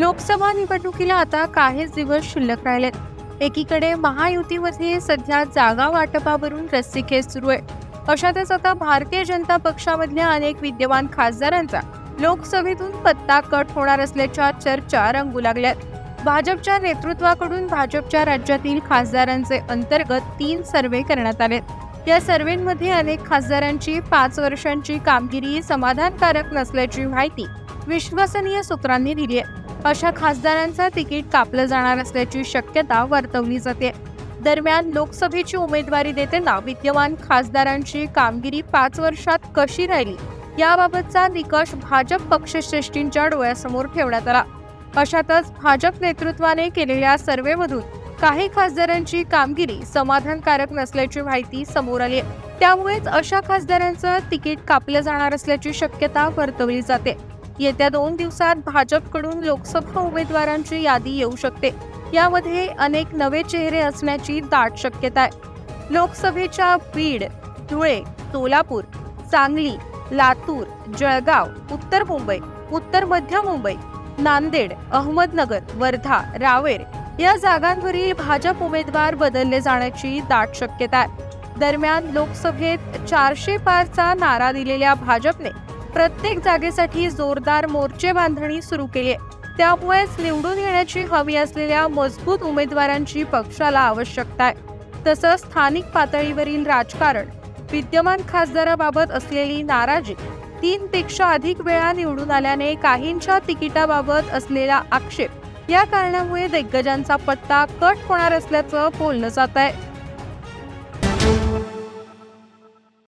लोकसभा निवडणुकीला आता काहीच दिवस शिल्लक राहिलेत. एकीकडे महायुतीमध्ये सध्या जागा वाटपावरून रस्सीखेच सुरू आहे. अशातच आता भारतीय जनता पक्षामधल्या अनेक विद्यमान खासदारांचा लोकसभेतून पत्ता कट होणार असल्याच्या चर्चा रंगू लागल्यात. भाजपच्या नेतृत्वाकडून भाजपच्या राज्यातील खासदारांचे अंतर्गत तीन सर्वे करण्यात आले या सर्वेमध्ये अनेक खासदारांची पाच वर्षांची कामगिरी समाधानकारक नसल्याची माहिती विश्वसनीय सूत्रांनी दिली आहे. अशा खासदारांचं तिकीट कापलं जाणार असल्याची शक्यता वर्तवली जाते. दरम्यान लोकसभेची उमेदवारी देताना विद्यमान खासदारांची कामगिरी पाच वर्षात कशी राहिली याबाबतचा निकष भाजप पक्षश्रेष्ठींच्या डोळ्यासमोर ठेवण्यात आला. अशातच भाजप नेतृत्वाने केलेल्या सर्वेमधून काही खासदारांची कामगिरी समाधानकारक नसल्याची माहिती समोर आली. आहे त्यामुळेच अशा खासदारांचं तिकीट कापलं जाणार असल्याची शक्यता वर्तवली जाते. येत्या दोन दिवसात भाजपकडून लोकसभा उमेदवारांची यादी येऊ शकते. यामध्ये अनेक नवे चेहरे असण्याची दाट शक्यता आहे. लोकसभेच्या बीड धुळे सोलापूर सांगली लातूर जळगाव उत्तर मुंबई उत्तर मध्य मुंबई नांदेड अहमदनगर वर्धा रावेर या जागांवरील भाजप उमेदवार बदलले जाण्याची दाट शक्यता आहे. दरम्यान लोकसभेत चारशे पारचा नारा दिलेल्या भाजपने प्रत्येक जागेसाठी जोरदार मोर्चे बांधणी सुरू केली आहे. त्यामुळेच निवडून येण्याची हवी असलेल्या मजबूत उमेदवारांची पक्षाला आवश्यकता आहे. तसंच स्थानिक पातळीवरील राजकारण विद्यमान खासदाराबाबत असलेली नाराजी तीन पेक्षा अधिक वेळा निवडून आल्याने काहींच्या तिकिटाबाबत असलेला आक्षेप या कारणामुळे दिग्गजांचा पत्ता कट होणार असल्याचं बोललं जात आहे.